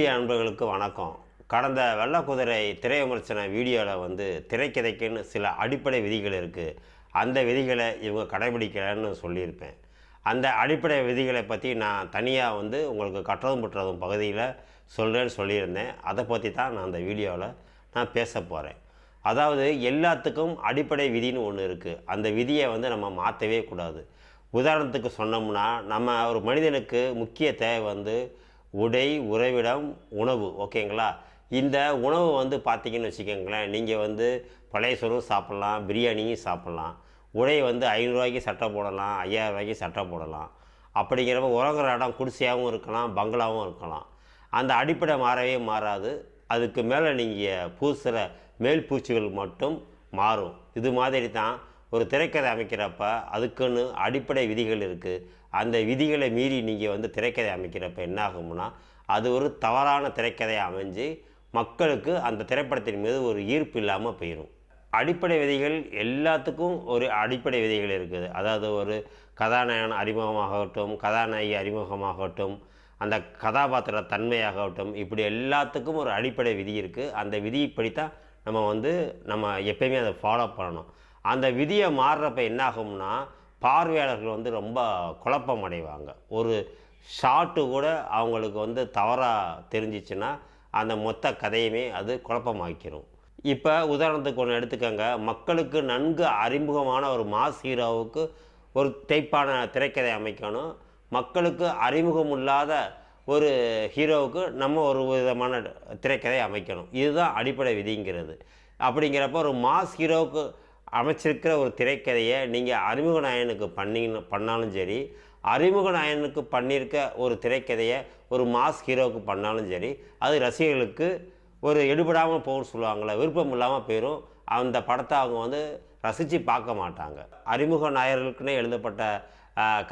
விரலி மீடியா நண்பர்களுக்கு வணக்கம். கடந்த வெள்ளக்குதிரை திரை விமர்சன வீடியோவில் வந்து திரைக்கதைக்குன்னு சில அடிப்படை விதிகள் இருக்குது அந்த விதிகளை இவங்க கடைபிடிக்கலன்னு சொல்லியிருப்பேன். அந்த அடிப்படை விதிகளை பற்றி நான் தனியாக வந்து உங்களுக்கு கற்றதும் புற்றதும் பகுதியில் சொல்கிறேன்னு சொல்லியிருந்தேன். அதை பற்றி தான் நான் அந்த வீடியோவில் நான் பேச போகிறேன் அதாவது எல்லாத்துக்கும் அடிப்படை விதின்னு ஒன்று இருக்குது அந்த விதியை வந்து நம்ம மாற்றவே கூடாது. உதாரணத்துக்கு சொன்னோம்னா நம்ம ஒரு மனிதனுக்கு முக்கிய தேவை வந்து உடை உறைவிடம் உணவு ஓகேங்களா? இந்த உணவு வந்து பார்த்திங்கன்னு வச்சுக்கோங்களேன் நீங்கள் வந்து பழைய சோறும் சாப்பிட்லாம் பிரியாணியும் சாப்பிட்லாம். உடை வந்து ஐநூறுரூவாய்க்கு சட்டை போடலாம் ஐயாயிரம் ரூபாய்க்கு சட்டை போடலாம். அப்படிங்கிறப்ப உறங்குற இடம் குடிசையாகவும் இருக்கலாம் பங்களாவும் இருக்கலாம். அந்த அடிப்படை மாறவே மாறாது. அதுக்கு மேலே நீங்கள் பூசுகிற மேல் பூச்சிகள் மட்டும் மாறும். இது மாதிரி தான் ஒரு திரைக்கதை அமைக்கிறப்ப அதுக்குன்னு அடிப்படை விதிகள் இருக்குது அந்த விதிகளை மீறி நீங்கள் வந்து திரைக்கதை அமைக்கிறப்ப என்ன ஆகும்னா அது ஒரு தவறான திரைக்கதையை அமைஞ்சு மக்களுக்கு அந்த திரைப்படத்தின் மீது ஒரு ஈர்ப்பு இல்லாமல் போயிடும் அடிப்படை விதிகள் எல்லாத்துக்கும் ஒரு அடிப்படை விதிகள் இருக்குது. அதாவது ஒரு கதாநாயகன் அறிமுகமாகட்டும் கதாநாயகி அறிமுகமாகட்டும் அந்த கதாபாத்திர தன்மையாகட்டும் இப்படி எல்லாத்துக்கும் ஒரு அடிப்படை விதி இருக்குது அந்த விதிப்படித்தான் நம்ம வந்து நம்ம எப்பயுமே அதை ஃபாலோ பண்ணணும். அந்த விதியை மாறுறப்ப என்னாகும்னா பார்வையாளர்கள் வந்து ரொம்ப குழப்பம் அடைவாங்க ஒரு ஷாட்டு கூட அவங்களுக்கு வந்து தவறாக தெரிஞ்சிச்சுன்னா அந்த மொத்த கதையுமே அது குழப்பமாக்கிடும் இப்போ உதாரணத்துக்கு ஒன்று எடுத்துக்கோங்க. மக்களுக்கு நன்கு அறிமுகமான ஒரு மாஸ் ஹீரோவுக்கு ஒரு டைப்பான திரைக்கதை அமைக்கணும். மக்களுக்கு அறிமுகம் இல்லாத ஒரு ஹீரோவுக்கு நம்ம ஒரு விதமான திரைக்கதை அமைக்கணும். இதுதான் அடிப்படை விதிங்கிறது. அப்படிங்கிறப்ப ஒரு மாஸ் ஹீரோவுக்கு அமைச்சிருக்கிற ஒரு திரைக்கதையை நீங்கள் அறிமுக நாயனுக்கு பண்ணி பண்ணாலும் சரி அறிமுக நாயனுக்கு பண்ணியிருக்க ஒரு திரைக்கதையை ஒரு மாஸ் ஹீரோவுக்கு பண்ணாலும் சரி அது ரசிகர்களுக்கு ஒரு எடுபடாமல் போகும்னு சொல்லுவாங்களே விருப்பம் இல்லாமல் போயிடும் அந்த படத்தை அவங்க வந்து ரசித்து பார்க்க மாட்டாங்க. அறிமுக நாயர்களுக்குன்னே எழுதப்பட்ட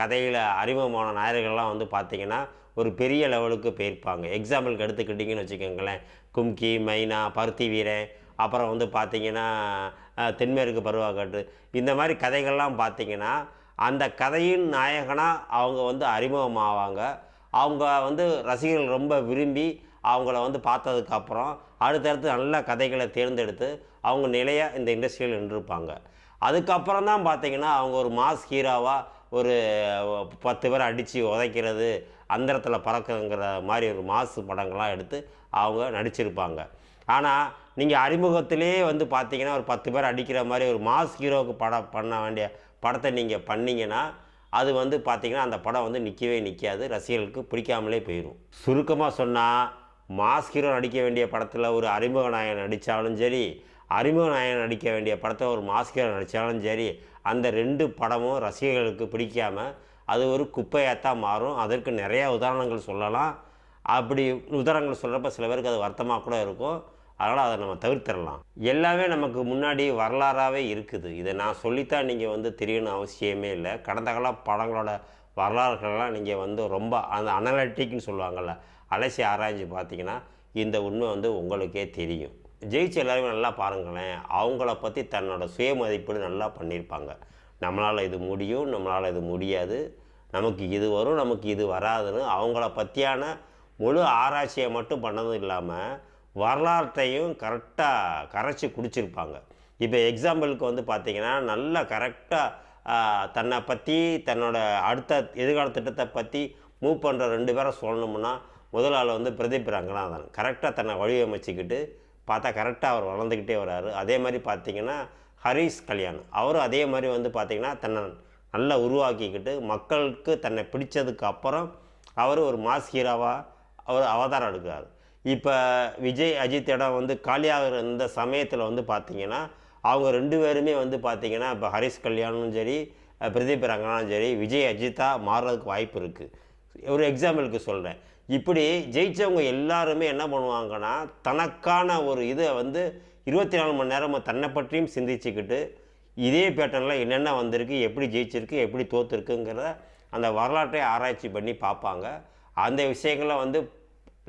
கதையில் அறிமுகமான நாயர்கள்லாம் வந்து பார்த்திங்கன்னா ஒரு பெரிய லெவலுக்கு போயிருப்பாங்க. எக்ஸாம்பிளுக்கு எடுத்துக்கிட்டிங்கன்னு வச்சுக்கோங்களேன். கும்கி மைனா பருத்தி வீரன் அப்புறம் வந்து பார்த்திங்கன்னா தென்மேற்கு பருவக்காற்று இந்த மாதிரி கதைகள்லாம் பார்த்திங்கன்னா அந்த கதையின் நாயகனாக அவங்க வந்து அறிமுகமாவாங்க. அவங்க வந்து ரசிகர்கள் ரொம்ப விரும்பி அவங்கள வந்து பார்த்ததுக்கப்புறம் அடுத்தடுத்து நல்ல கதைகளை தேர்ந்தெடுத்து அவங்க நிலையாக இந்த இண்டஸ்ட்ரியில் நின்றுருப்பாங்க. அதுக்கப்புறம் தான் பார்த்தீங்கன்னா அவங்க ஒரு மாஸ் ஹீரோவாக ஒரு பத்து பேர் அடித்து உதைக்கிறது அந்தரத்தில் பறக்குங்கிற மாதிரி ஒரு மாசு படங்கள்லாம் எடுத்து அவங்க நடிச்சிருப்பாங்க. ஆனால் நீங்கள் அறிமுகத்திலே வந்து பார்த்தீங்கன்னா ஒரு பத்து பேர் அடிக்கிற மாதிரி ஒரு மாஸ் ஹீரோவுக்கு படம் பண்ண வேண்டிய படத்தை நீங்கள் பண்ணிங்கன்னா அது வந்து பார்த்திங்கன்னா அந்த படம் வந்து நிற்கவே நிற்காது ரசிகர்களுக்கு பிடிக்காமலே போயிடும் சுருக்கமாக சொன்னால் மாஸ் ஹீரோ நடிக்க வேண்டிய படத்தில் ஒரு அறிமுக நாயகன் நடித்தாலும் சரி அறிமுக நாயகன் நடிக்க வேண்டிய படத்தை ஒரு மாஸ் ஹீரோ நடித்தாலும் சரி அந்த ரெண்டு படமும் ரசிகர்களுக்கு பிடிக்காமல் அது ஒரு குப்பையாகத்தான் மாறும். அதற்கு நிறையா உதாரணங்கள் சொல்லலாம். அப்படி உதாரணங்கள் சொல்கிறப்ப சில பேருக்கு அது வருத்தமாக கூட இருக்கும். அதனால் அதை நம்ம தவிர்த்திடலாம். எல்லாமே நமக்கு முன்னாடி வரலாறாகவே இருக்குது. இதை நான் சொல்லித்தான் நீங்கள் வந்து தெரியணும் அவசியமே இல்லை. கடந்த கால படங்களோட வரலாறுகள்லாம் நீங்கள் வந்து ரொம்ப அந்த அனலிட்டிக்னு சொல்லுவாங்கள்ல அலசி ஆராய்ஞ்சு பார்த்தீங்கன்னா இந்த உண்மை வந்து உங்களுக்கே தெரியும். ஜெயிச்சு எல்லாருமே நல்லா பாருங்களேன். அவங்கள பற்றி தன்னோட சுய மதிப்பீடு நல்லா பண்ணியிருப்பாங்க. நம்மளால் இது முடியும் நம்மளால் இது முடியாது. நமக்கு இது வரும் நமக்கு இது வராதுன்னு அவங்கள பற்றியான முழு ஆராய்ச்சியை மட்டும் பண்ணதும் இல்லாமல் வரலாற்றையும் கரெக்டாக கரைச்சி குடிச்சிருப்பாங்க. இப்போ எக்ஸாம்பிளுக்கு வந்து பார்த்திங்கன்னா நல்லா கரெக்டாக தன்னை பற்றி தன்னோட அடுத்த எதிர்கால திட்டத்தை பற்றி மூவ் பண்ணுற ரெண்டு பேரை சொல்லணும்னா முதல் ஆள் வந்து பிரதீப் ரங்கநாதன். கரெக்டாக தன்னை வழியமைச்சிக்கிட்டு பார்த்தா கரெக்டாக அவர் வளர்ந்துக்கிட்டே வராரு. அதே மாதிரி பார்த்திங்கன்னா ஹரிஷ் கல்யாண். அவரும் அதே மாதிரி வந்து பார்த்திங்கன்னா தன்னை நல்லா உருவாக்கிக்கிட்டு மக்களுக்கு தன்னை பிடிச்சதுக்கு அப்புறம் அவர் ஒரு மாஸ் ஹீராவாக அவர் அவதாரம் எடுக்கிறார். இப்போ விஜய் அஜித் இடம் வந்து காலியாகிற இந்த சமயத்தில் வந்து பார்த்திங்கன்னா அவங்க ரெண்டு பேருமே வந்து பார்த்திங்கன்னா இப்போ ஹரிஷ் கல்யாணும் சரி பிரதீப் ரங்கனாலும் சரி விஜய் அஜித்தாக மாறுறதுக்கு வாய்ப்பு இருக்குது ஒரு எக்ஸாம்பிளுக்கு சொல்கிறேன் இப்படி ஜெயித்தவங்க எல்லாருமே என்ன பண்ணுவாங்கன்னா தனக்கான ஒரு இதை வந்து இருபத்தி நாலு மணி நேரம் தன்னை பற்றியும் சிந்திச்சுக்கிட்டு இதே பேட்டர்னில் என்னென்ன வந்திருக்கு எப்படி ஜெயிச்சிருக்கு எப்படி தோற்றுருக்குங்கிறத அந்த வரலாற்றை ஆராய்ச்சி பண்ணி பார்ப்பாங்க. அந்த விஷயங்களை வந்து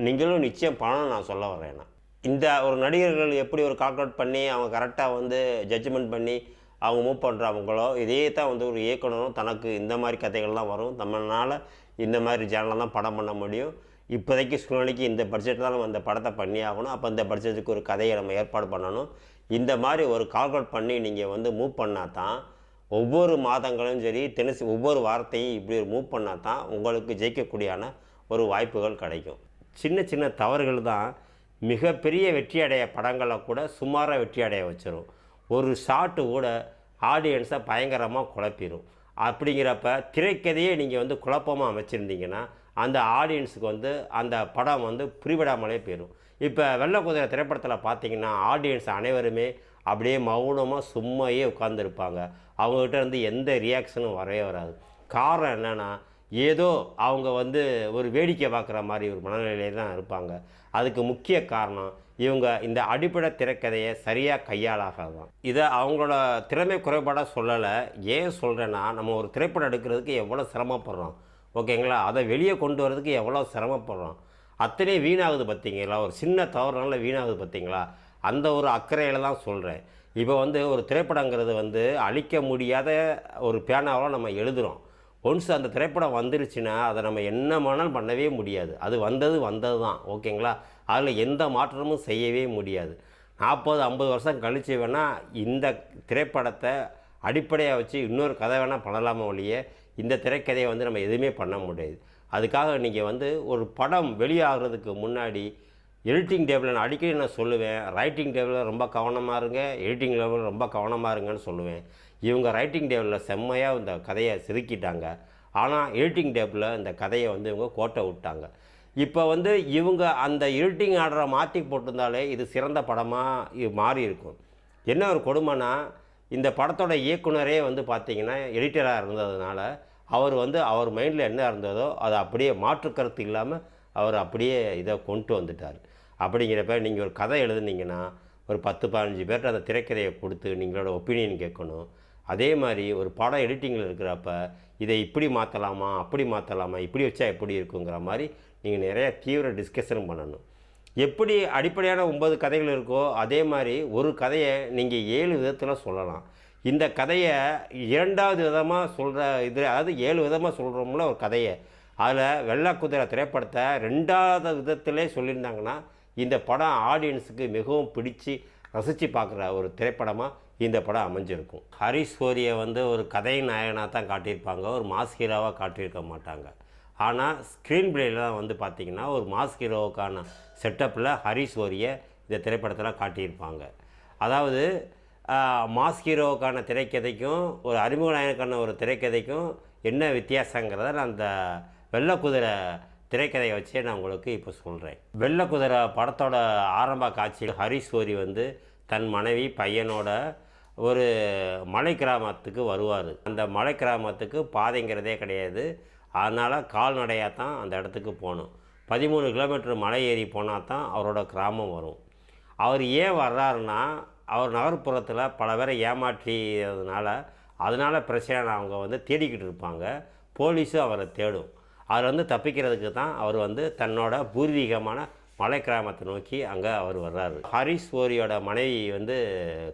நீங்களும் நிச்சயம் பண்ணணும் நான் சொல்ல வரேன் இந்த ஒரு நடிகர்கள் எப்படி ஒரு கால்குலேட் பண்ணி அவங்க கரெக்டாக வந்து ஜட்ஜ்மெண்ட் பண்ணி அவங்க மூவ் பண்ணுறவங்களோ இதே தான் வந்து ஒரு இயக்குனரும் தனக்கு இந்த மாதிரி கதைகள்லாம் வரும். நம்மளால் இந்த மாதிரி ஜேனலில் தான் படம் பண்ண முடியும். இப்போதைக்கு சூழ்நிலைக்கு இந்த பட்ஜெட் தான் நம்ம இந்த படத்தை பண்ணி ஆகணும். அப்போ இந்த பட்ஜெட்டுக்கு ஒரு கதையை நம்ம ஏற்பாடு பண்ணணும். இந்த மாதிரி ஒரு கால்குலேட் பண்ணி நீங்கள் வந்து மூவ் பண்ணால் தான் ஒவ்வொரு மாதங்களும் சரி தினசி ஒவ்வொரு வாரத்தையும் இப்படி ஒரு மூவ் பண்ணால் தான் உங்களுக்கு ஜெயிக்கக்கூடியான ஒரு வாய்ப்புகள் கிடைக்கும். சின்ன சின்ன தவறுகள் தான் மிகப்பெரிய வெற்றி அடைய படங்களை கூட சுமாராக வெற்றி அடைய ஒரு ஷாட்டு கூட ஆடியன்ஸை பயங்கரமாக குழப்பிடும் அப்படிங்கிறப்ப திரைக்கதையே நீங்கள் வந்து குழப்பமாக அமைச்சிருந்தீங்கன்னா அந்த ஆடியன்ஸுக்கு வந்து அந்த படம் வந்து புரிவிடாமலே போயிடும் இப்போ வெள்ளை குதிரை திரைப்படத்தில் பார்த்தீங்கன்னா ஆடியன்ஸ் அனைவருமே அப்படியே மௌனமாக சும்மாயே உட்காந்துருப்பாங்க அவங்ககிட்ட இருந்து எந்த ரியாக்ஷனும் வரவே வராது. காரணம் என்னென்னா ஏதோ அவங்க வந்து ஒரு வேடிக்கை பார்க்குற மாதிரி ஒரு மனநிலையிலே தான் இருப்பாங்க. அதுக்கு முக்கிய காரணம் இவங்க இந்த அடிப்படை திரைக்கதையை சரியாக கையாளாகாது தான் இதை அவங்களோட திறமை குறைபாடாக சொல்லலை. ஏன் சொல்கிறேன்னா நம்ம ஒரு திரைப்படம் எடுக்கிறதுக்கு எவ்வளோ சிரமப்படுறோம். ஓகேங்களா? அதை வெளியே கொண்டு வரதுக்கு எவ்வளோ சிரமப்படுறோம். அத்தனை வீணாகுது பார்த்தீங்களா? ஒரு சின்ன தவறுனால வீணாகுது பார்த்தீங்களா? அந்த ஒரு அக்கறையில் தான் சொல்கிறேன் இப்போ வந்து ஒரு திரைப்படங்கிறது வந்து அழிக்க முடியாத ஒரு பேனாவில் நம்ம எழுதுகிறோம் ஒன்ஸ் அந்த திரைப்படம் வந்துருச்சுன்னா அதை நம்ம என்ன வேணாலும் பண்ணவே முடியாது. அது வந்தது வந்தது தான் ஓகேங்களா? அதில் எந்த மாற்றமும் செய்யவே முடியாது. நாற்பது ஐம்பது வருஷம் கழிச்சு வேணால் இந்த திரைப்படத்தை அடிப்படையாக வச்சு இன்னொரு கதை வேணால் பண்ணலாமா ஒழிய இந்த திரைக்கதையை வந்து நம்ம எதுவுமே பண்ண முடியாது. அதுக்காக நீங்கள் வந்து ஒரு படம் வெளியாகிறதுக்கு முன்னாடி எடிட்டிங் டேபிளில் நான் அடிக்கடி நான் சொல்லுவேன் ரைட்டிங் டேபிளில் ரொம்ப கவனமாக இருங்க எடிட்டிங் டேபிளில் ரொம்ப கவனமாக இருங்கன்னு சொல்லுவேன். இவங்க ரைட்டிங் டேபிளில் செம்மையாக இந்த கதையை செதுக்கிட்டாங்க. ஆனால் எடிட்டிங் டேபிளில் இந்த கதையை வந்து இவங்க கோட்டை விட்டாங்க. இப்போ வந்து இவங்க அந்த எடிட்டிங் ஆர்டரை மாற்றி போட்டிருந்தாலே இது சிறந்த படமாக இது மாறி இருக்கும். என்ன ஒரு கொடுமைனா இந்த படத்தோட இயக்குனரே வந்து பார்த்தீங்கன்னா எடிட்டராக இருந்ததுனால அவர் வந்து அவர் மைண்டில் என்ன இருந்ததோ அதை அப்படியே மாற்று கருத்து இல்லாமல் அவர் அப்படியே இதை கொண்டு வந்துட்டார். அப்படிங்கிறப்ப நீங்கள் ஒரு கதை எழுதுனீங்கன்னா ஒரு பத்து பதினஞ்சு பேர்கிட்ட அந்த திரைக்கதையை கொடுத்து நீங்களோட ஒப்பீனியன் கேட்கணும். அதே மாதிரி ஒரு படம் எடிட்டிங்கில் இருக்கிறப்ப இதை இப்படி மாற்றலாமா அப்படி மாற்றலாமா இப்படி வச்சா எப்படி இருக்குங்கிற மாதிரி நீங்கள் நிறைய தீவிர டிஸ்கஷன் பண்ணணும். எப்படி அடிப்படையான ஒன்பது கதைகள் இருக்கோ அதே மாதிரி ஒரு கதையை நீங்கள் ஏழு விதத்தில் சொல்லலாம். இந்த கதையை இரண்டாவது விதமாக சொல்கிற இது அதாவது ஏழு விதமாக சொல்கிறோம்ல ஒரு கதையை. அதில் வெள்ளா குதிரை திரைப்படத்தை ரெண்டாவது விதத்திலே சொல்லியிருந்தாங்கன்னா இந்த படம் ஆடியன்ஸுக்கு மிகவும் பிடிச்சி ரசித்து பார்க்குற ஒரு திரைப்படமாக இந்த படம் அமைஞ்சிருக்கும். ஹரிஷ் சோரியை வந்து ஒரு கதை நாயகனாக தான் காட்டியிருப்பாங்க. ஒரு மாஸ் ஹீரோவாக காட்டியிருக்க மாட்டாங்க. ஆனால் ஸ்க்ரீன் பிளேலாம் வந்து பார்த்திங்கன்னா ஒரு மாஸ் ஹீரோவுக்கான செட்டப்பில் ஹரிஷ் சோரியை இந்த திரைப்படத்தில் காட்டியிருப்பாங்க. அதாவது மாஸ் ஹீரோவுக்கான திரைக்கதைக்கும் ஒரு அறிமுக நாயகனுக்கான ஒரு திரைக்கதைக்கும் என்ன வித்தியாசங்கிறத நான் அந்த வெள்ளக்குதிரை திரைக்கதையை வச்சே நான் உங்களுக்கு இப்போ சொல்கிறேன் வெள்ளை குதிரை படத்தோட ஆரம்ப காட்சியில் ஹரிஸ்வரி வந்து தன் மனைவி பையனோட ஒரு மலை கிராமத்துக்கு வருவார். அந்த மலை கிராமத்துக்கு பாதைங்கிறதே கிடையாது. அதனால் கால்நடையாக தான் அந்த இடத்துக்கு போகணும். பதிமூணு கிலோமீட்டர் மலை ஏறி போனால் தான் அவரோட கிராமம் வரும். அவர் ஏன் வர்றாருன்னா அவர் நகர்ப்புறத்தில் பல பேரை ஏமாற்றியதுனால அதனால் பிரச்சனை அவங்க வந்து தேடிக்கிட்டு இருப்பாங்க. போலீஸும் அவரை தேடும். அவர் வந்து தப்பிக்கிறதுக்கு தான் அவர் வந்து தன்னோட பூர்வீகமான மலை கிராமத்தை நோக்கி அங்கே அவர் வர்றாரு. ஹரிஷ் ஓரியோட மனைவி வந்து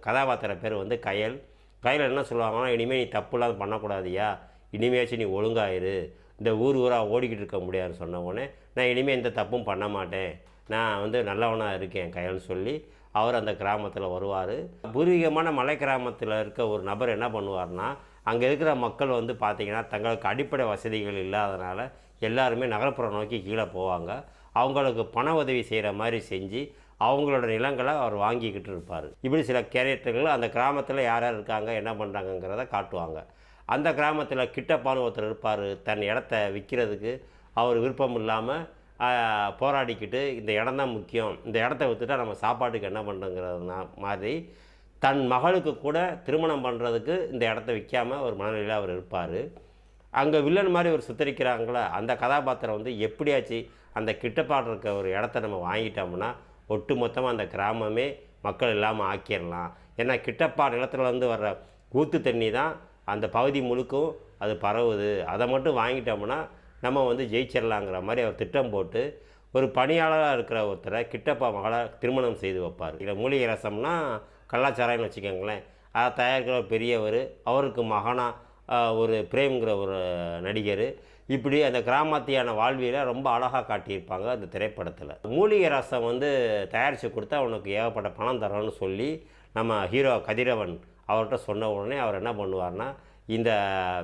கதாபாத்திர பேர் வந்து கயல். கயல் என்ன சொல்லுவாங்கன்னா இனிமேல் நீ தப்புலாம் பண்ணக்கூடாதியா. இனிமேச்சு நீ ஒழுங்காயிரு இந்த ஊர் ஊராக ஓடிக்கிட்டு இருக்க முடியாதுன்னு சொன்ன உடனே நான் இனிமேல் எந்த தப்பும் பண்ண மாட்டேன். நான் வந்து நல்லவனாக இருக்கேன் கயல்னு சொல்லி அவர் அந்த கிராமத்தில் வருவார். பூர்வீகமான மலை கிராமத்தில் இருக்க ஒரு நபர் என்ன பண்ணுவார்னா அங்கே இருக்கிற மக்கள் வந்து பார்த்திங்கன்னா தங்களுக்கு அடிப்படை வசதிகள் இல்லாதனால எல்லாருமே நகர்ப்புறம் நோக்கி கீழே போவாங்க. அவங்களுக்கு பண உதவி செய்கிற மாதிரி செஞ்சு அவங்களோட நிலங்களை அவர் வாங்கிக்கிட்டு இருப்பார். இப்படி சில கேரக்டர்கள் அந்த கிராமத்தில் யார் யார் இருக்காங்க என்ன பண்ணுறாங்கங்கிறத காட்டுவாங்க. அந்த கிராமத்தில் கிட்டப்பான்னு ஒருத்தர் இருப்பார். தன் இடத்த விற்கிறதுக்கு அவர் விருப்பம் இல்லாமல் போராடிக்கிட்டு இந்த இடம் தான் முக்கியம். இந்த இடத்த விற்றுட்டா நம்ம சாப்பாட்டுக்கு என்ன பண்ணுறோங்கிறதுனா மாதிரி தன் மகளுக்கு கூட திருமணம் பண்ணுறதுக்கு இந்த இடத்த விற்காம ஒரு மனநிலையில் அவர் இருப்பார். அங்கே வில்லன் மாதிரி ஒரு சித்தரிக்கிறாங்களே அந்த கதாபாத்திரம் வந்து எப்படியாச்சு அந்த கிட்டப்பாடு இருக்க ஒரு இடத்த நம்ம வாங்கிட்டோம்னா ஒட்டு மொத்தமாக அந்த கிராமமே மக்கள் இல்லாமல் ஆக்கிடலாம் ஏன்னா கிட்டப்பா நிலத்துலேருந்து வர்ற ஊற்று தண்ணி தான் அந்த பகுதி முழுக்கும் அது பரவுது. அதை மட்டும் வாங்கிட்டோம்னா நம்ம வந்து ஜெயிச்சிடலாங்கிற மாதிரி அவர் திட்டம் போட்டு ஒரு பணியாளராக இருக்கிற ஒருத்தரை கிட்டப்பா மகளை திருமணம் செய்து வைப்பார். இல்லை மூலிகை ரசம்னா கலாச்சாரம்னு வச்சுக்கோங்களேன். அதை தயாரிக்கிற பெரியவர் அவருக்கு மகனாக ஒரு பிரேம்ங்கிற ஒரு நடிகர். இப்படி அந்த கிராமத்தியான வாழ்வியலை ரொம்ப அழகாக காட்டியிருப்பாங்க அந்த திரைப்படத்தில். மூலிகை ரசம் வந்து தயாரித்து கொடுத்தா உனக்கு ஏகப்பட்ட பணம் தரோன்னு சொல்லி நம்ம ஹீரோ கதிரவன் அவர்கிட்ட சொன்ன உடனே அவர் என்ன பண்ணுவார்னா இந்த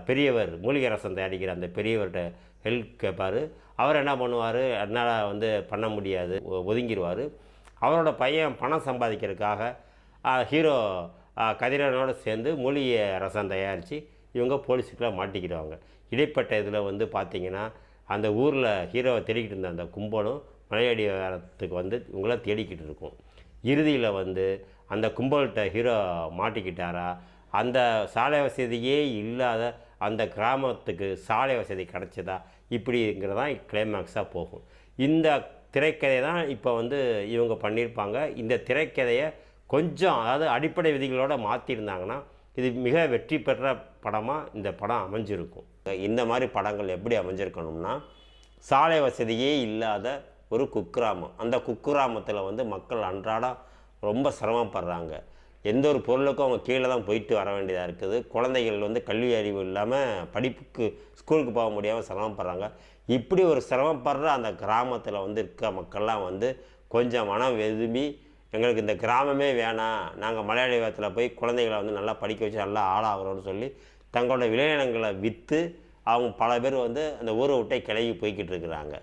பெரியவர் மூலிகை ரசம் தயாரிக்கிற அந்த பெரியவர்கிட்ட ஹெல்ப் கேட்பார் அவர் என்ன பண்ணுவார் என்னால் வந்து பண்ண முடியாது ஒ- ஒதுங்கிடுவார் அவரோட பையன் பணம் சம்பாதிக்கிறதுக்காக ஹீரோ கதிரவனோடு சேர்ந்து மூலிகை ரசம் தயாரித்து இவங்க போலீஸுக்குலாம் மாட்டிக்கிடுவாங்க. இடைப்பட்ட இதில் வந்து பார்த்திங்கன்னா அந்த ஊரில் ஹீரோவை தேடிக்கிட்டு இருந்த அந்த கும்பலும் மலையடி வாரத்துக்கு வந்து இவங்கள தேடிக்கிட்டு இருக்கும். இறுதியில் வந்து அந்த கும்பல்கிட்ட ஹீரோ மாட்டிக்கிட்டாரா? அந்த சாலை வசதியே இல்லாத அந்த கிராமத்துக்கு சாலை வசதி கிடச்சதா? இப்படிங்கிறதான் கிளைமேக்ஸாக போகும். இந்த திரைக்கதை தான் இப்போ வந்து இவங்க பண்ணியிருப்பாங்க. இந்த திரைக்கதையை கொஞ்சம் அதாவது அடிப்படை விதிகளோட மாற்றிருந்தாங்கன்னா இது மிக வெற்றி பெற்ற படமாக இந்த படம் அமைஞ்சிருக்கும். இந்த மாதிரி படங்கள் எப்படி அமைஞ்சிருக்கணும்னா சாலை வசதியே இல்லாத ஒரு குக்கிராமம். அந்த குக்கிராமத்தில் வந்து மக்கள் அன்றாடம் ரொம்ப சிரமப்படுறாங்க. எந்த ஒரு பொருளுக்கும் அவங்க கீழே தான் போயிட்டு வர வேண்டியதாக இருக்குது. குழந்தைகள் வந்து கல்வி அறிவு இல்லாமல் படிப்புக்கு ஸ்கூலுக்கு போக முடியாமல் சிரமப்படுறாங்க. இப்படி ஒரு சிரமப்படுற அந்த கிராமத்தில் வந்து இருக்க மக்கள்லாம் வந்து கொஞ்சம் மனம் வெதும்பி எங்களுக்கு இந்த கிராமமே வேணாம். நாங்கள் மலையாளி வாரத்தில் போய் குழந்தைகளை வந்து நல்லா படிக்க வச்சு நல்லா ஆளாகிறோம்னு சொல்லி தங்களோட விளைநிலங்களை விற்று அவங்க பல பேர் வந்து அந்த ஊரை விட்டே கிளம்பி போய்கிட்டு இருக்கிறாங்க.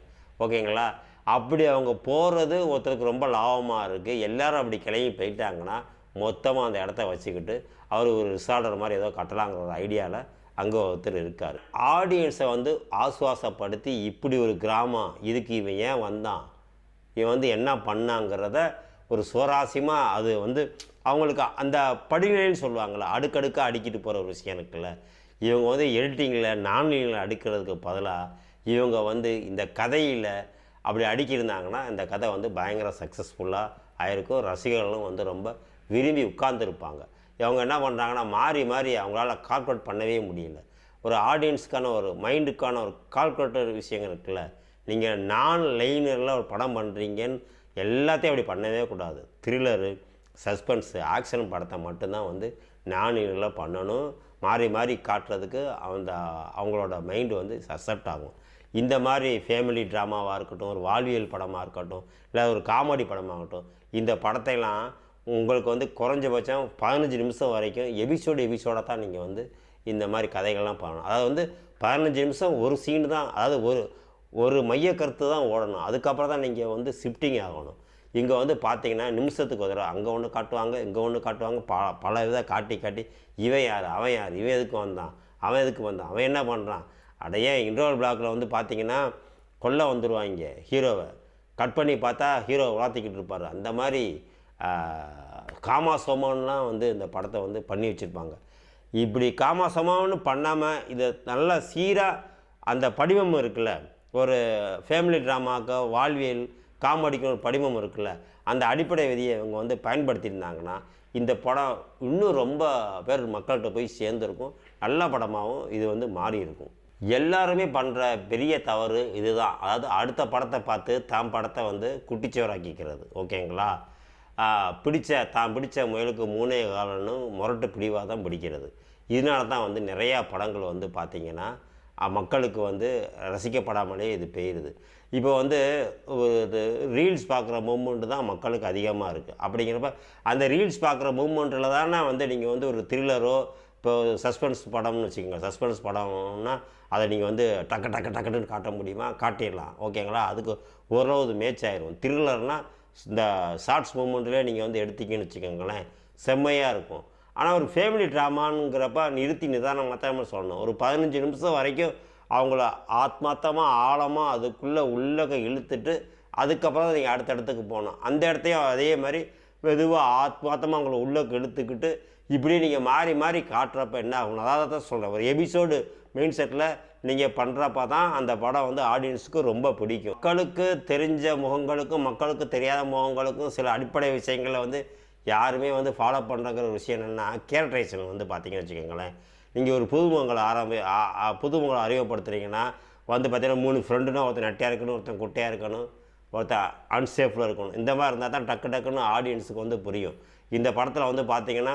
ஓகேங்களா? அப்படி அவங்க போகிறது ஒருத்தருக்கு ரொம்ப லாபமாக இருக்குது எல்லாரும் அப்படி கிளம்பி போயிட்டாங்கன்னா மொத்தமாக அந்த இடத்த வச்சுக்கிட்டு அவர் ஒரு ரிசார்டர் மாதிரி ஏதோ கட்டலாங்கிற ஒரு ஐடியாவில் அங்கே ஒருத்தர் இருக்கார். ஆடியன்ஸை வந்து ஆசுவாசப்படுத்தி இப்படி ஒரு கிராமம் இதுக்கு இவன் ஏன் வந்தான்? இவன் வந்து என்ன பண்ணாங்கிறத ஒரு சுவாரஸ்யமாக அது வந்து அவங்களுக்கு அந்த படிநிலைன்னு சொல்லுவாங்கள்ல அடுக்கடுக்காக அடிக்கிட்டு போகிற ஒரு விஷயம் இருக்குல்ல. இவங்க வந்து எடிட்டிங்கில் நான்லைனில் அடுக்கிறதுக்கு பதிலாக இவங்க வந்து இந்த கதையில் அப்படி அடிக்கியிருந்தாங்கன்னா இந்த கதை வந்து பயங்கர சக்ஸஸ்ஃபுல்லாக ஆயிருக்கும். ரசிகர்களும் வந்து ரொம்ப விரும்பி உட்கார்ந்துருப்பாங்க. இவங்க என்ன பண்ணுறாங்கன்னா மாறி மாறி அவங்களால கால்குலேட் பண்ணவே முடியல. ஒரு ஆடியன்ஸ்க்கான ஒரு மைண்டுக்கான ஒரு கால்குலேட்டர் விஷயங்கள் இருக்குல்ல. நீங்கள் நான் லைனரில் ஒரு படம் பண்ணுறீங்கன்னு எல்லாத்தையும் அப்படி பண்ணவே கூடாது. த்ரில்லரு சஸ்பென்ஸு ஆக்ஷன் படத்தை மட்டும்தான் வந்து நானில் பண்ணணும். மாறி மாறி காட்டுறதுக்கு அந்த அவங்களோட மைண்டு வந்து சசப்ட் ஆகும். இந்த மாதிரி ஃபேமிலி ட்ராமாவாக இருக்கட்டும் ஒரு வாழ்வியல் படமாக இருக்கட்டும் இல்லை ஒரு காமெடி படமாகட்டும் இந்த படத்தையெல்லாம் உங்களுக்கு வந்து குறைஞ்சபட்சம் பதினஞ்சு நிமிஷம் வரைக்கும் எபிசோடு எபிசோடாக தான் நீங்கள் வந்து இந்த மாதிரி கதைகள்லாம் பண்ணணும். அதாவது வந்து பதினஞ்சு நிமிஷம் ஒரு சீன் தான். அதாவது ஒரு ஒரு மைய கருத்து தான் ஓடணும். அதுக்கப்புறம் தான் நீங்கள் வந்து ஷிஃப்டிங் ஆகணும். இங்கே வந்து பார்த்தீங்கன்னா நிமிஷத்துக்கு ஒரு தடவை அங்கே ஒன்று காட்டுவாங்க இங்கே ஒன்று காட்டுவாங்க. ப பல வித காட்டி காட்டி இவன் யார் அவன் யார் இவன் எதுக்கு வந்தான் அவன் எதுக்கு வந்தான் அவன் என்ன பண்ணுறான் அடையே இன்டர்வல் பிளாக்கில் வந்து பார்த்தீங்கன்னா கொல்ல வந்துடுவாங்க ஹீரோவை கட் பண்ணி பார்த்தா ஹீரோ உலாத்திக்கிட்டு இருப்பார். அந்த மாதிரி காமா சோமான்லாம் வந்து இந்த படத்தை வந்து பண்ணி வச்சுருப்பாங்க. இப்படி காமா சோமான்னு பண்ணாமல் இதை நல்லா சீராக அந்த படிவம் இருக்குல்ல ஒரு ஃபேமிலி ட்ராமாக்கோ வாழ்வியல் காமெடிக்கு ஒரு படிமம் இருக்குல்ல அந்த அடிப்படை விதியை இவங்க வந்து பயன்படுத்தியிருந்தாங்கன்னா இந்த படம் இன்னும் ரொம்ப பேர் மக்கள்கிட்ட போய் சேர்ந்துருக்கும். நல்ல படமாகவும் இது வந்து மாறி இருக்கும் எல்லாருமே பண்ணுற பெரிய தவறு இதுதான். அதாவது அடுத்த படத்தை பார்த்து தாம் படத்தை வந்து குட்டிச்சவராக்கிக்கிறது. ஓகேங்களா? பிடிச்ச தான் பிடிச்ச முயலுக்கு மூணே காலன்னு முரட்டு பிடிவாக தான் பிடிக்கிறது. இதனால தான் வந்து நிறையா படங்கள் வந்து பார்த்திங்கன்னா மக்களுக்கு வந்து ரசிக்கப்படாமலே இது பெய்யுது. இப்போ வந்து இது ரீல்ஸ் பார்க்குற மூமெண்ட்டு தான் மக்களுக்கு அதிகமாக இருக்குது அப்படிங்கிறப்ப அந்த ரீல்ஸ் பார்க்குற மூமெண்ட்டில் தானே வந்து நீங்கள் வந்து ஒரு த்ரில்லரோ இப்போ சஸ்பென்ஸ் படம்னு வச்சுக்கோங்க. சஸ்பென்ஸ் படம்னா அதை நீங்கள் வந்து டக்கு டக்கு டக்குன்னு காட்ட முடியுமா? காட்டிடலாம். ஓகேங்களா? அதுக்கு ஓரளவு மேட்ச் ஆயிரும். த்ரில்லர்னால் இந்த ஷார்ட்ஸ் மூமெண்ட்லேயே நீங்கள் வந்து எடுத்தீங்கன்னு வச்சுக்கோங்களேன் செம்மையாக இருக்கும். ஆனால் ஒரு ஃபேமிலி ட்ராமாங்கிறப்ப நிறுத்தி நிதானமாக தான் சொல்லணும். ஒரு பதினஞ்சு நிமிஷம் வரைக்கும் அவங்கள ஆத்மார்த்தமாக ஆழமாக அதுக்குள்ளே உள்ளக இழுத்துட்டு அதுக்கப்புறம் தான் நீங்கள் அடுத்த இடத்துக்கு போகணும். அந்த இடத்தையும் அதே மாதிரி மெதுவாக ஆத்மார்த்தமாக அவங்கள உள்ளக்கு இழுத்துக்கிட்டு இப்படி நீங்கள் மாறி மாறி காட்டுறப்ப என்ன ஆகும் அதாவது தான் சொல்கிறேன் ஒரு எபிசோடு மெயின் செட்டில் நீங்கள் பண்ணுறப்ப தான் அந்த படம் வந்து ஆடியன்ஸுக்கு ரொம்ப பிடிக்கும். மக்களுக்கு தெரிஞ்ச முகங்களுக்கும் மக்களுக்கு தெரியாத முகங்களுக்கும் சில அடிப்படை விஷயங்களை வந்து யாருமே வந்து ஃபாலோ பண்ணுறங்கிற ஒரு விஷயம் என்னென்னா கேரக்டரைசேஷன் வந்து பார்த்தீங்கன்னு வச்சுக்கோங்களேன். நீங்கள் ஒரு புதுமுகங்களை ஆரம்பி ஆ- ஆ- புதுமுகங்களை வந்து பார்த்தீங்கன்னா மூணு ஃப்ரெண்டுனா ஒருத்தன் நட்டியாக இருக்கணும் ஒருத்தன் குட்டையாக இருக்கணும் ஒருத்தன் அன்சேஃபில் இருக்கணும். இந்த மாதிரி இருந்தால் தான் டக்கு டக்குன்னு ஆடியன்ஸுக்கு வந்து புரியும். இந்த படத்தில் வந்து பார்த்தீங்கன்னா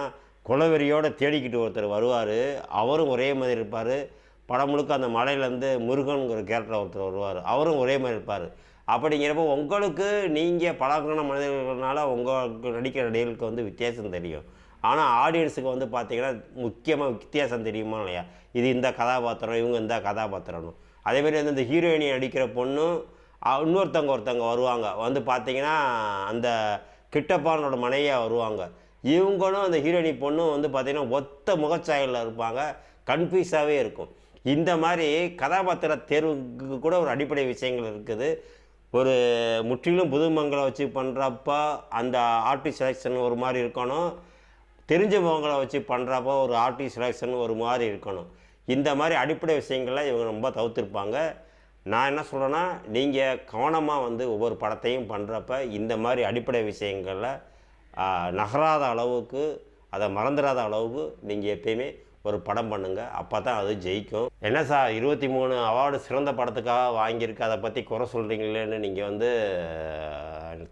குலவெறியோடு தேடிக்கிட்டு ஒருத்தர் வருவார். அவரும் ஒரே மாதிரி இருப்பார். படம் முழுக்க அந்த மலையிலேருந்து முருகனுங்கிற கேரக்டர் ஒருத்தர் வருவார். அவரும் ஒரே மாதிரி இருப்பார். அப்படிங்கிறப்போ உங்களுக்கு நீங்கள் பழகின மனிதர்களால் உங்களுக்கு நடிக்கிற நடிகர்களுக்கு வந்து வித்தியாசம் தெரியும். ஆனால் ஆடியன்ஸுக்கு வந்து பார்த்தீங்கன்னா முக்கியமாக வித்தியாசம் தெரியுமா இல்லையா? இது இந்த கதாபாத்திரம் இவங்க இந்த கதாபாத்திரம்னு. அதேமாரி வந்து இந்த ஹீரோயினி நடிக்கிற பொண்ணும் இன்னொருத்தவங்க ஒருத்தவங்க வருவாங்க. வந்து பார்த்தீங்கன்னா அந்த கிட்டப்பானோட மனைவியாக வருவாங்க. இவங்களும் அந்த ஹீரோயினி பொண்ணும் வந்து பார்த்திங்கன்னா ஒத்த முகச்சாயலில் இருப்பாங்க. கன்ஃபியூஸாகவே இருக்கும். இந்த மாதிரி கதாபாத்திர தேர்வுக்கு கூட ஒரு அடிப்படை விஷயங்கள் இருக்குது. ஒரு முற்றிலும் புதுமங்களை வச்சு பண்ணுறப்ப அந்த ஆர்டிஸ்ட் செலெக்ஷன் ஒரு மாதிரி இருக்கணும். தெரிஞ்சவங்களை வச்சு பண்ணுறப்போ ஒரு ஆர்டிஸ்ட் செலெக்ஷன் ஒரு மாதிரி இருக்கணும். இந்த மாதிரி அடிப்படை விஷயங்களை இவங்க ரொம்ப தவிர்த்துருப்பாங்க. நான் என்ன சொல்கிறேன்னா நீங்கள் கவனமாக வந்து ஒவ்வொரு படத்தையும் பண்ணுறப்ப இந்த மாதிரி அடிப்படை விஷயங்களில் நகராத அளவுக்கு அதை மறந்துடாத அளவுக்கு நீங்கள் எப்பயுமே ஒரு படம் பண்ணுங்கள் அப்போ தான் அது ஜெயிக்கும். என்ன சார் இருபத்தி மூணு அவார்டு சிறந்த படத்துக்காக வாங்கியிருக்கு. அதை பற்றி குறை சொல்கிறீங்களேன்னு நீங்கள் வந்து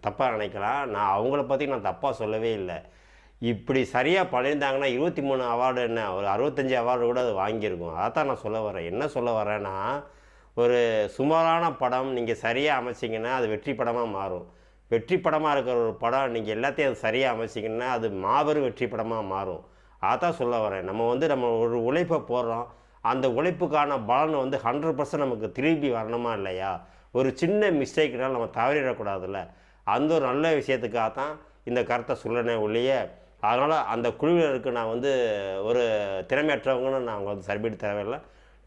தப்பாக நினைக்கலாம். நான் அவங்கள பற்றி நான் தப்பாக சொல்லவே இல்லை. இப்படி சரியாக பண்ணியிருந்தாங்கன்னா இருபத்தி மூணு அவார்டு என்ன? ஒரு அறுபத்தஞ்சி அவார்டு கூட அது வாங்கியிருக்கும். அதைத்தான் நான் சொல்ல வரேன். என்ன சொல்ல வரேன்னா ஒரு சுமாரான படம் நீங்கள் சரியாக அமைச்சிங்கன்னா அது வெற்றி படமாக மாறும். வெற்றி படமாக இருக்கிற ஒரு படம் நீங்கள் எல்லாத்தையும் அது சரியாக அமைச்சிங்கன்னா அது மாபெரும் வெற்றி படமாக மாறும். அதான் சொல்ல வரேன். நம்ம வந்து நம்ம ஒரு உழைப்பை போடுறோம். அந்த உழைப்புக்கான பலன் வந்து ஹண்ட்ரட் பர்சன்ட் நமக்கு திரும்பி வரணுமா இல்லையா? ஒரு சின்ன மிஸ்டேக்னால் நம்ம தவறிடக்கூடாதுல்ல. அந்த ஒரு நல்ல விஷயத்துக்காக தான் இந்த கருத்தை சொல்லனே ஒழிய அதனால் அந்த குழுவினருக்கு நான் வந்து ஒரு திறமையற்றவங்கன்னு நான் அவங்க வந்து சர்பிட் தேவையில்லை.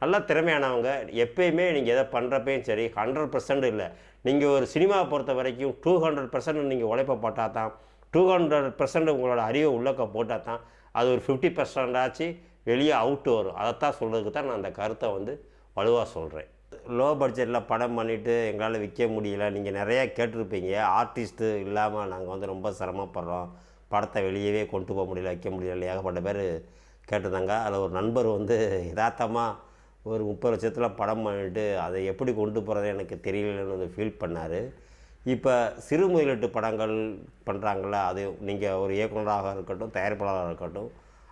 நல்லா திறமையானவங்க. எப்பயுமே நீங்கள் எதை பண்ணுறப்பையும் சரி ஹண்ட்ரட் பர்சன்ட் இல்லை. நீங்கள் ஒரு சினிமாவை பொறுத்த வரைக்கும் டூ ஹண்ட்ரட் பர்சன்ட் நீங்கள் உழைப்பை போட்டால் தான் டூ ஹண்ட்ரட் பர்சன்ட் உங்களோட அறிவை உள்ளக்க போட்டால் தான் அது ஒரு ஃபிஃப்டி பர்சன்டாச்சு வெளியே அவுட்டு வரும். அதைத்தான் சொல்கிறதுக்கு தான் நான் அந்த கருத்தை வந்து வலுவாக சொல்கிறேன் லோ பட்ஜெட்டில் படம் பண்ணிவிட்டு எங்களால் விற்க முடியல. நீங்கள் நிறையா கேட்டிருப்பீங்க. ஆர்டிஸ்ட்டு இல்லாமல் நாங்கள் வந்து ரொம்ப சிரமப்படுறோம். படத்தை வெளியவே கொண்டு போக முடியல வைக்க முடியல ஏகப்பட்ட பேர் கேட்டிருந்தாங்க. அதில் ஒரு நண்பர் வந்து யதார்த்தமாக ஒரு முப்பது லட்சத்தில் படம் பண்ணிட்டு அதை எப்படி கொண்டு போகிறது எனக்கு தெரியலன்னு வந்து ஃபீல் பண்ணார். இப்போ சிறு முதலீட்டு படங்கள் பண்ணுறாங்கள அது நீங்கள் ஒரு இயக்குனராக இருக்கட்டும் தயாரிப்பாளராக இருக்கட்டும்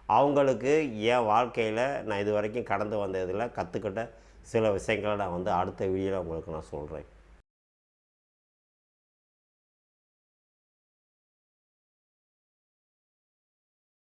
அவங்களுக்கு என் வாழ்க்கையில் நான் இது வரைக்கும் கடந்து வந்ததில் கற்றுக்கிட்ட சில விஷயங்களை நான் வந்து அடுத்த வீடியோவில் உங்களுக்கு நான் சொல்கிறேன்